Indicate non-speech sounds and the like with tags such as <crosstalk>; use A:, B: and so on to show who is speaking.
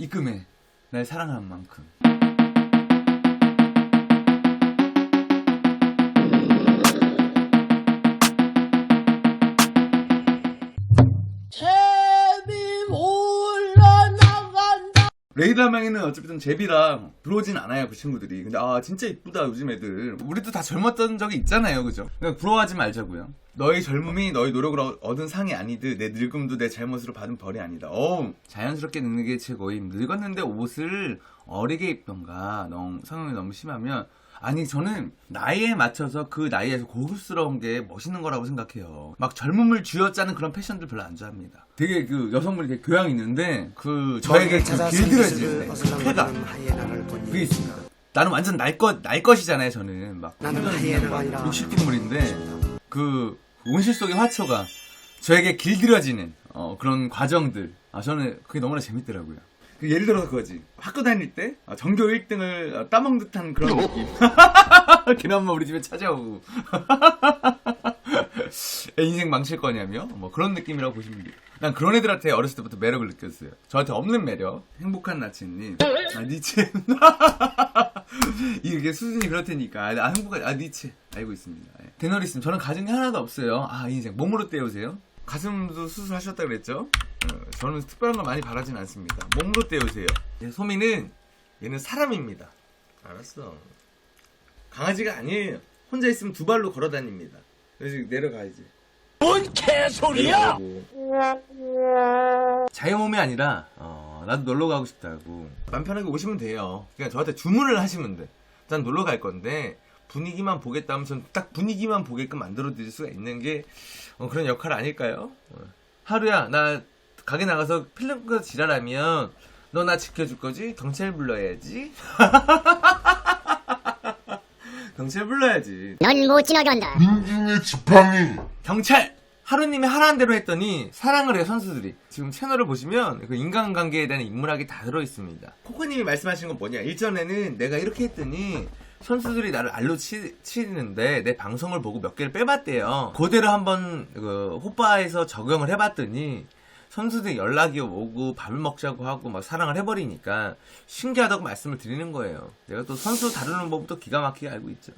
A: 입금해. 날 사랑하는 만큼. 레이드 하명에는 어차피 제비랑 들어오진 않아요 그 친구들이. 근데 아 진짜 이쁘다 요즘 애들. 우리도 다 젊었던 적이 있잖아요 그죠? 그러니까 부러워하지 말자고요. 너의 젊음이 너의 노력을 얻- 얻은 상이 아니듯 내 늙음도 내 잘못으로 받은 벌이 아니다. 어우. 자연스럽게 늙는 게 최고임 늙었는데 옷을 어리게 입던가 너무 성형이 너무 심하면 아니 저는 나이에 맞춰서 그 나이에서 고급스러운 게 멋있는 거라고 생각해요. 막 젊음을 쥐어짜는 그런 패션들 별로 안 좋아합니다. 되게 그 여성분이 되게 교양 있는데 그 저에게 그 길들여지는 폐가 그게 있습니다. 나는 완전 날 것, 날 것이잖아요, 저는. 막.
B: 나는 하이에나가 아니라
A: 60분물인데, 그, 온실 속의 화초가 저에게 길들여지는, 어, 그런 과정들. 아, 저는 그게 너무나 재밌더라고요. 그 예를 들어서 그거지. 학교 다닐 때, 아, 전교 1등을 따먹는 듯한 그런 느낌. <laughs> 걔네 엄마 우리 집에 찾아오고. <laughs> 애 인생 망칠 거냐며? 뭐 그런 느낌이라고 보시면 돼요. 난 그런 애들한테 어렸을 때부터 매력을 느꼈어요. 저한테 없는 매력. 행복한 나치님. 아, 니체. <laughs> 이게 수준이 그렇다니까. 아, 행복한, 아, 니체. 알고 있습니다. 예. 대너리씀, 저는 가진 게 하나도 없어요. 아, 이 인생. 몸으로 때우세요. 가슴도 수술하셨다 그랬죠? 어, 저는 특별한 걸 많이 바라진 않습니다. 몸으로 때우세요. 예, 소미는, 얘는 사람입니다. 알았어. 강아지가 아니에요. 혼자 있으면 두 발로 걸어 다닙니다. 그래서 내려가야지.
B: 뭔 개소리야
A: 자유몸이 아니라 어, 나도 놀러 가고 싶다고 맘 편하게 오시면 돼요 그냥 저한테 주문을 하시면 돼 난 놀러 갈 건데 분위기만 보겠다 하면 저는 딱 분위기만 보게끔 만들어 드릴 수가 있는 게 어, 그런 역할 아닐까요? 어. 하루야 나 가게 나가서 필름 끄 지랄하면 너 나 지켜줄 거지? 경찰 불러야지. <laughs> 경찰 불러야지.
C: 넌 못 지나간다.
D: 민중의 지팡이.
A: 경찰! 하루님이 하라는 대로 했더니 사랑을 해요 선수들이. 지금 채널을 보시면 그 인간관계에 대한 인물학이 다 들어있습니다. 코코님이 말씀하신 건 뭐냐? 일전에는 내가 이렇게 했더니 선수들이 나를 알로 치, 치는데 내 방송을 보고 몇 개를 빼봤대요. 그대로 한번 그 호빠에서 적용을 해봤더니 선수들이 연락이 오고 밥을 먹자고 하고 막 사랑을 해버리니까 신기하다고 말씀을 드리는 거예요. 내가 또 선수 다루는 법도 기가 막히게 알고 있죠